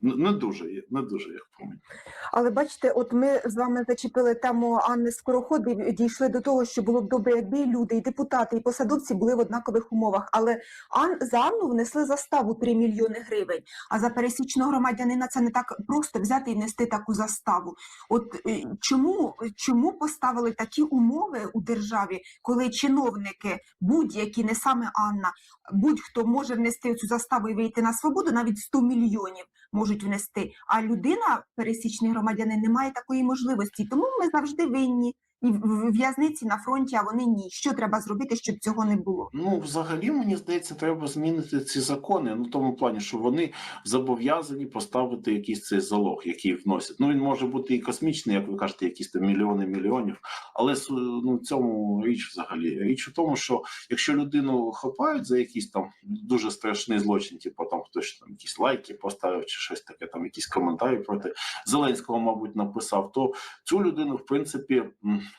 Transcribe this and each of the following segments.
Не дуже, не дуже, як мені. Але бачите, от ми з вами зачепили тему Анни Скороход і дійшли до того, що було б добре, якби люди, і депутати, і посадовці були в однакових умовах. Але Ан за Анну внесли заставу 3 мільйони гривень. А за пересічного громадянина це не так просто взяти і внести таку заставу. От е, чому, чому поставили такі умови у державі, коли чиновники, будь-які, не саме Анна, будь-хто може внести цю заставу і вийти на свободу, навіть 100 мільйонів можуть внести. А людина, пересічний громадянин, не має такої можливості. Тому ми завжди винні. І в в'язниці на фронті, а вони ні. Що треба зробити, щоб цього не було? Ну, взагалі, мені здається, треба змінити ці закони. Ну, в тому плані, що вони зобов'язані поставити якийсь цей залог, який вносять. Ну, він може бути і космічний, як ви кажете, якісь там мільйони мільйонів. Але ну, в цьому річ взагалі. Річ у тому, що якщо людину хапають за якийсь там дуже страшний злочин, типу там хтось там якісь лайки поставив чи щось таке, там якісь коментарі проти Зеленського, мабуть, написав, то цю людину, в принципі,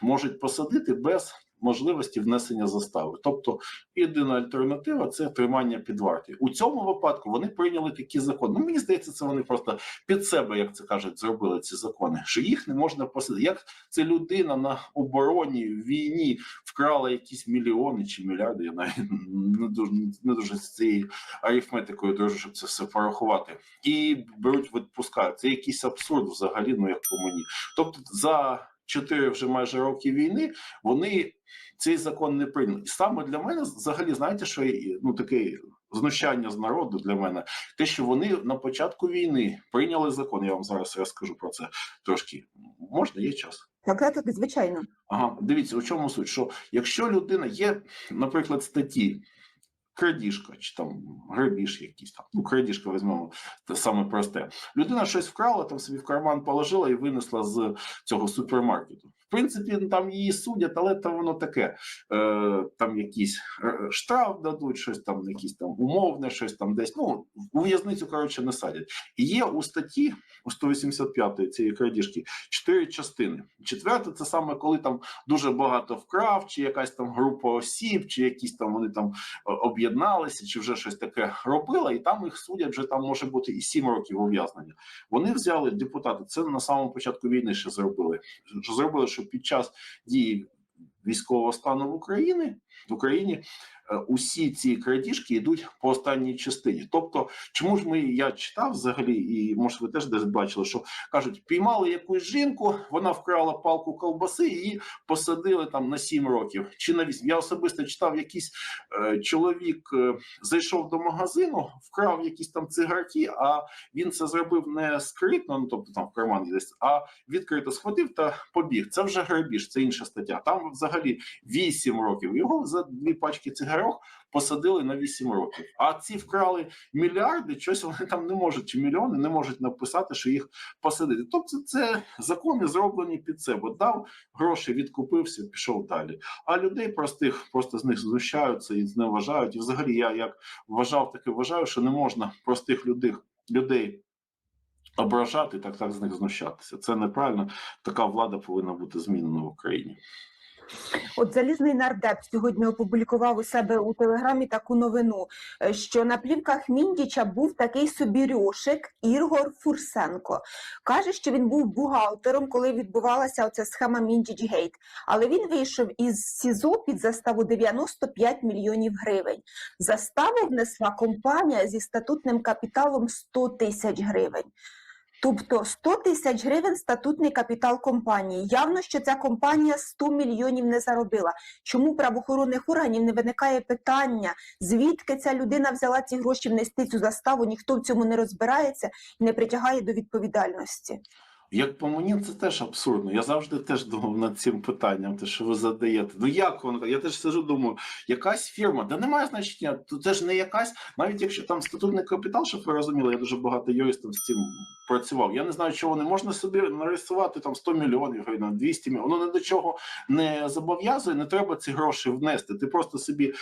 можуть посадити без можливості внесення застави. Тобто єдина альтернатива це тримання під вартою. У цьому випадку вони прийняли такі закони. Ну мені здається, це вони просто під себе, як це кажуть, зробили ці закони. Що їх не можна посадити. Як це людина на обороні в війні вкрала якісь мільйони чи мільярди? Я навіть не дуже не дуже з цією арифметикою дружу, щоб це все порахувати. І беруть, відпускають. Це якийсь абсурд взагалі, ну як по мені. Тобто за чотири вже майже роки війни вони цей закон не прийняли. І саме для мене взагалі, знаєте, що ну таке знущання з народу для мене, те, що вони на початку війни прийняли закон. Я вам зараз розкажу про це трошки. Можна, є час. Так, так, звичайно. Ага, дивіться, у чому суть? Що якщо людина є, наприклад, статті. Крадіжка чи там грабіж якийсь там. Ну, крадіжка візьмемо те саме просте. Людина щось вкрала, там собі в карман положила і винесла з цього супермаркету. Принципі, ну, там її судять, але там воно таке. Е, там якийсь е, штраф дадуть, щось там, якісь там умовне, щось там десь. Ну, у в'язницю, коротше, не садять. І є у статті у 185 цієї крадіжки чотири частини. Четверта це саме коли там дуже багато вкрав, чи якась там група осіб, чи якісь там вони там е, об'єдналися, чи вже щось таке робила, і там їх судять вже там може бути і сім років ув'язнення. Вони взяли депутати. Це на самому початку війни ще зробили. Що зробили, що під час дії військового стану в Україні в Україні е, усі ці крадіжки йдуть по останній частині. Тобто, чому ж ми я читав взагалі, і може ви теж десь бачили, що кажуть, піймали якусь жінку, вона вкрала палку колбаси, і посадили там на 7 років чи на 8. Я особисто читав, якийсь е, чоловік е, зайшов до магазину, вкрав якісь там цигарки, а він це зробив не скритно, ну тобто там в кармані десь, а відкрито схватив та побіг. Це вже грабіж, це інша стаття. Там взагалі 8 років. Його за дві пачки цигарок посадили на 8 років. А ці вкрали мільярди, щось вони там не можуть, чи мільйони не можуть написати, що їх посадити. Тобто, це закони зроблені під себе. Дав гроші, відкупився, пішов далі. А людей простих просто з них знущаються і зневажають. І взагалі я як вважав, так і вважаю, що не можна простих людей людей. Ображати так, так з них знущатися. Це неправильно. Така влада повинна бути змінена в Україні. От залізний нардеп сьогодні опублікував у себе у телеграмі таку новину, е, що на плівках Міндіча був такий собі рьошик Ігор Фурсенко. Каже, що він був бухгалтером, коли відбувалася оця схема Міндіч Гейт. Але він вийшов із СІЗО під заставу 95 мільйонів гривень. Заставу внесла компанія зі статутним капіталом 100 тисяч гривень. Тобто 100 тисяч гривень статутний капітал компанії. Явно, що ця компанія 100 мільйонів не заробила. Чому правоохоронних органів не виникає питання, звідки ця людина взяла ці гроші внести цю заставу? Ніхто в цьому не розбирається і не притягає до відповідальності. Як по мені, це теж абсурдно. Я завжди теж думав над цим питанням, те, що ви задаєте. Ну як воно? Я теж сижу, думаю, якась фірма, да немає значення, то це ж не якась, навіть якщо там статутний капітал, щоб ви розуміли, я дуже багато юристів з цим працював. Я не знаю, чого не можна собі нарисувати там 100 мільйонів гривень, 200 мільйонів. Воно ні до чого не зобов'язує, не треба ці гроші внести. Ти просто собі,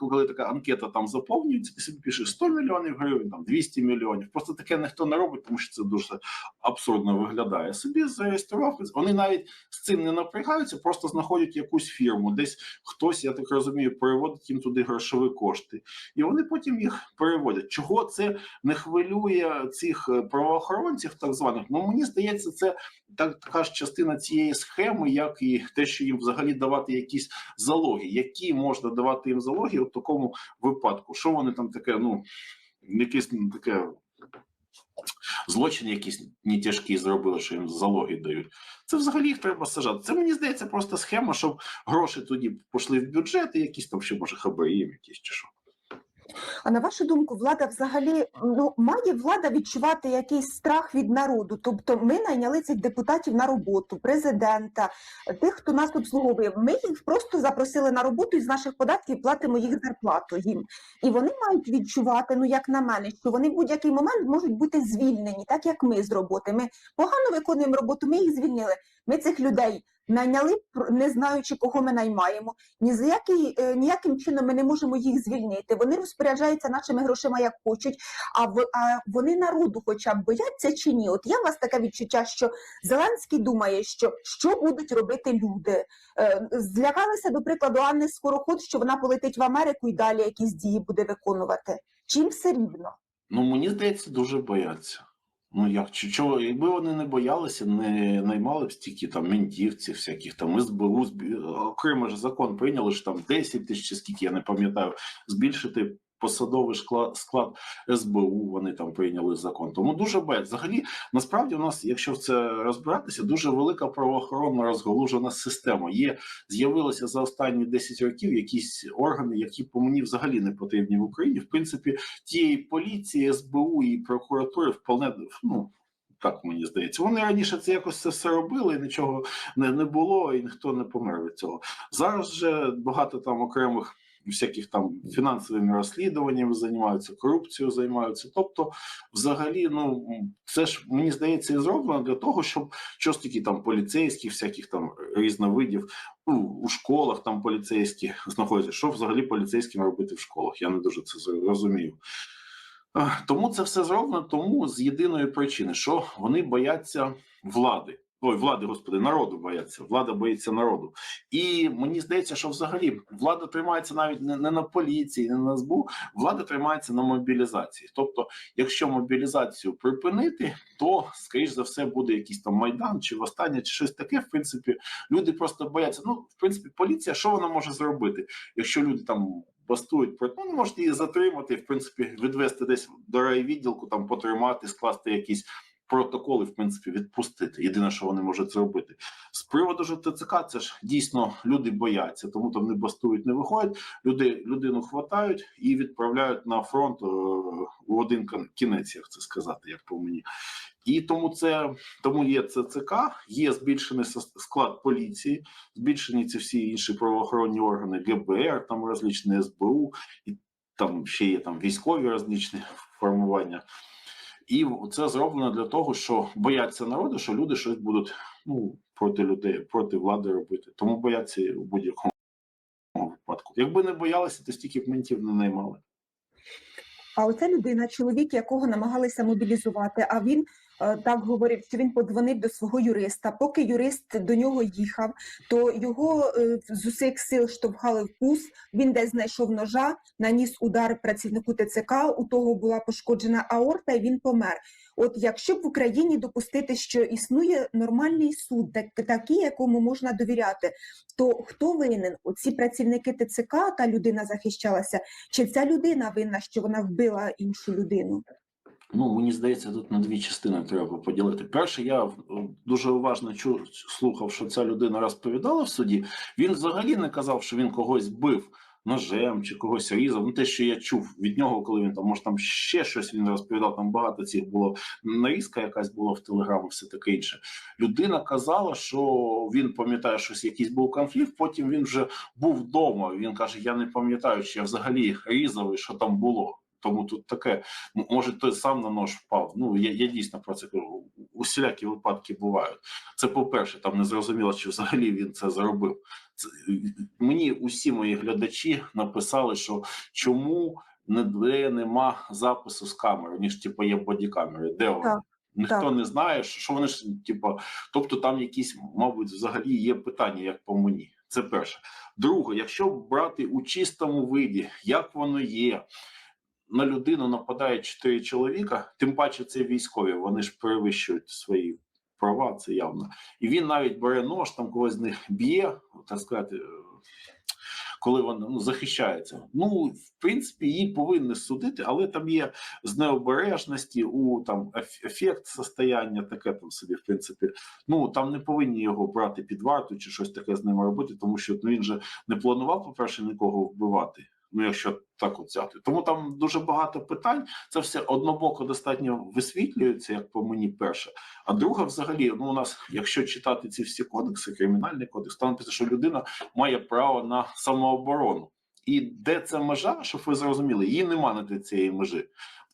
коли така анкета там заповнюється, ти собі пишеш 100 мільйонів гривень, там 200 мільйонів. Просто таке ніхто не робить, тому що це дуже абсурдно виглядає. Виглядає. Собі зареєстрував. Вони навіть з цим не напрягаються, просто знаходять якусь фірму, десь хтось, я так розумію, переводить їм туди грошові кошти, і вони потім їх переводять. Чого це не хвилює цих е, правоохоронців, так званих? Ну мені здається, це так така ж частина цієї схеми, як і те, що їм взагалі давати якісь залоги, які можна давати їм залоги у такому випадку. Що вони там таке, ну якесь таке. Злочин якісь не тяжкі зробили, що їм залоги дають. Це взагалі їх треба сажати. Це мені здається просто схема, щоб гроші тоді пішли в бюджет і якісь там ще може хабарі якісь чи що. А на вашу думку, влада взагалі ну має влада відчувати якийсь страх від народу? Тобто, ми найняли цих депутатів на роботу, президента, тих, хто нас обслуговує. Ми їх просто запросили на роботу і з наших податків платимо їх зарплату їм. І вони мають відчувати, ну як на мене, що вони в будь-який момент можуть бути звільнені, так як ми з роботи. Ми погано виконуємо роботу, ми їх звільнили. Ми цих людей найняли, не знаючи, кого ми наймаємо. Ні за який е, ніяким чином ми не можемо їх звільнити. Вони розпоряджаються нашими грошима як хочуть. А в а вони народу, хоча б бояться чи ні? От є у вас таке відчуття, що Зеленський думає, що що будуть робити люди. Е, злякалися, до прикладу, Анни Скороход, що вона полетить в Америку і далі якісь дії буде виконувати. Чим все рівно? Ну мені здається, дуже бояться. Ну як чого, якби вони не боялися, не наймали б стільки там ментівців, всяких там СБУ, окремо ж закон прийняли, що там 10 тисяч, скільки я не пам'ятаю, збільшити посадовий склад, склад СБУ. Вони там прийняли закон. Тому дуже бояться. Взагалі, насправді, у нас, якщо в це розбиратися, дуже велика правоохоронна розголужена система. Є з'явилися за останні 10 років якісь органи, які по мені взагалі не потрібні в Україні. В принципі, тієї поліції, СБУ і прокуратури вполне ну. Так мені здається, вони раніше це якось це все робили, і нічого не, не було, і ніхто не помер від цього. Зараз же багато там окремих всяких там фінансовими розслідуваннями займаються, корупцією займаються. Тобто, взагалі, ну це ж мені здається, і зроблено для того, щоб щось такі там поліцейських, всяких там різновидів ну, у школах там поліцейські знаходяться. Що взагалі поліцейським робити в школах? Я не дуже це розумію. Тому це все зроблено тому з єдиної причини, що вони бояться влади. Ой, влади, господи, народу бояться. Влада боїться народу. І мені здається, що взагалі влада тримається навіть не, не на поліції, не на СБУ, влада тримається на мобілізації. Тобто, якщо мобілізацію припинити, то скоріш за все буде якийсь там майдан чи восстання, чи щось таке. В принципі, люди просто бояться. Ну, в принципі, поліція, що вона може зробити, якщо люди там бастують проти, ну, можете її затримати, в принципі, відвести десь до райвідділку, там потримати, скласти якісь протоколи, в принципі, відпустити. Єдине, що вони можуть зробити. З приводу ж ТЦК, це ж дійсно люди бояться, тому там не бастують, не виходять. Люди людину хватають і відправляють на фронт е, у один кінець, як це сказати, як по мені. І тому це тому є ЦЦК, є збільшений склад поліції, збільшені ці всі інші правоохоронні органи, ГБР, там розлічні СБУ, і там ще є там військові розлічні формування. І це зроблено для того, що бояться народу, що люди щось будуть ну, проти людей, проти влади робити. Тому бояться у будь-якому випадку. Якби не боялися, то стільки б ментів не наймали. А оця людина, чоловік, якого намагалися мобілізувати, а він так говорив, що він подзвонив до свого юриста. Поки юрист до нього їхав, то його е, з усіх сил штовхали в кус. Він десь знайшов ножа, наніс удар працівнику ТЦК. У того була пошкоджена аорта, і він помер. От якщо б в Україні допустити, що існує нормальний суд, так, такий, якому можна довіряти, то хто винен? Оці працівники ТЦК та людина захищалася, чи ця людина винна, що вона вбила іншу людину? Ну, мені здається, тут на дві частини треба поділити. Перше, я е, дуже уважно чу, слухав, що ця людина розповідала в суді. Він взагалі не казав, що він когось бив ножем чи когось різав. Ну, те, що я чув від нього, коли він там, може, там ще щось він розповідав, там багато цих було нарізка, якась була в телеграмі, все таке інше. Людина казала, що він пам'ятає, щось якийсь був конфлікт. Потім він вже був вдома. Він каже: Я не пам'ятаю, чи я взагалі різав і що там було. Тому тут таке, може, той сам на нож впав. Ну я, я дійсно про це кажу. Усілякі випадки бувають. Це по-перше, там не зрозуміло, чи взагалі він це зробив. Це, мені усі мої глядачі написали, що чому ніде нема запису з камери, ніж типу є бодікамери. Де вони? Ніхто Так. не знає, що, що вони ж, типу, тобто там якісь, мабуть, взагалі є питання, як по мені. Це перше. Друге, якщо брати у чистому виді, як воно є, на людину нападає чотири чоловіка, тим паче це військові, вони ж перевищують свої права, це явно. І він навіть бере нож, там когось з них б'є, так сказати, коли вона ну, захищається. Ну, в принципі, її повинні судити, але там є з необережності у там еф- ефект состояння, таке там собі, в принципі. Ну там не повинні його брати під варту чи щось таке з ним робити, тому що ну, він же не планував, по-перше, нікого вбивати. Ну, якщо так от взяти. Тому там дуже багато питань. Це все однобоко достатньо висвітлюється, як по мені перше. А друге, взагалі, ну у нас, якщо читати ці всі кодекси, кримінальний кодекс, там написано, що людина має право на самооборону. І де ця межа, щоб ви зрозуміли, її нема на цієї межі.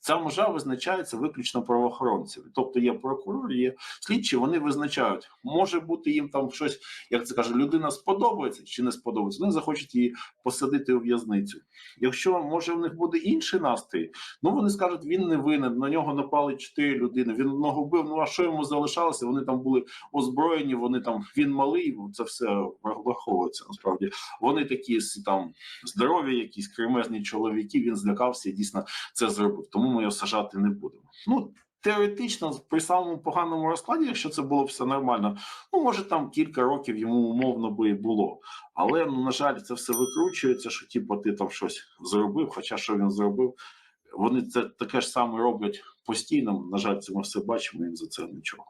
Ця межа визначається виключно правоохоронцями. Тобто є прокурор, є слідчі, вони визначають, може бути їм там щось, як це каже, людина сподобається чи не сподобається. Вони захочуть її посадити у в'язницю. Якщо може в них буде інший настрій, ну вони скажуть, він не винен, на нього напали чотири людини. Він одного вбив. Ну а що йому залишалося? Вони там були озброєні, вони там він малий. Це все враховується насправді. Вони такі там здорові, якісь кремезні чоловіки. Він злякався і дійсно це зробив. Тому ми його сажати не будемо. Ну теоретично, при самому поганому розкладі, якщо це було б все нормально, ну може там кілька років йому умовно би і було. Але ну на жаль, це все викручується, що типу, ти там щось зробив. Хоча що він зробив, вони це таке ж саме роблять постійно. На жаль, це ми все бачимо. Їм за це нічого.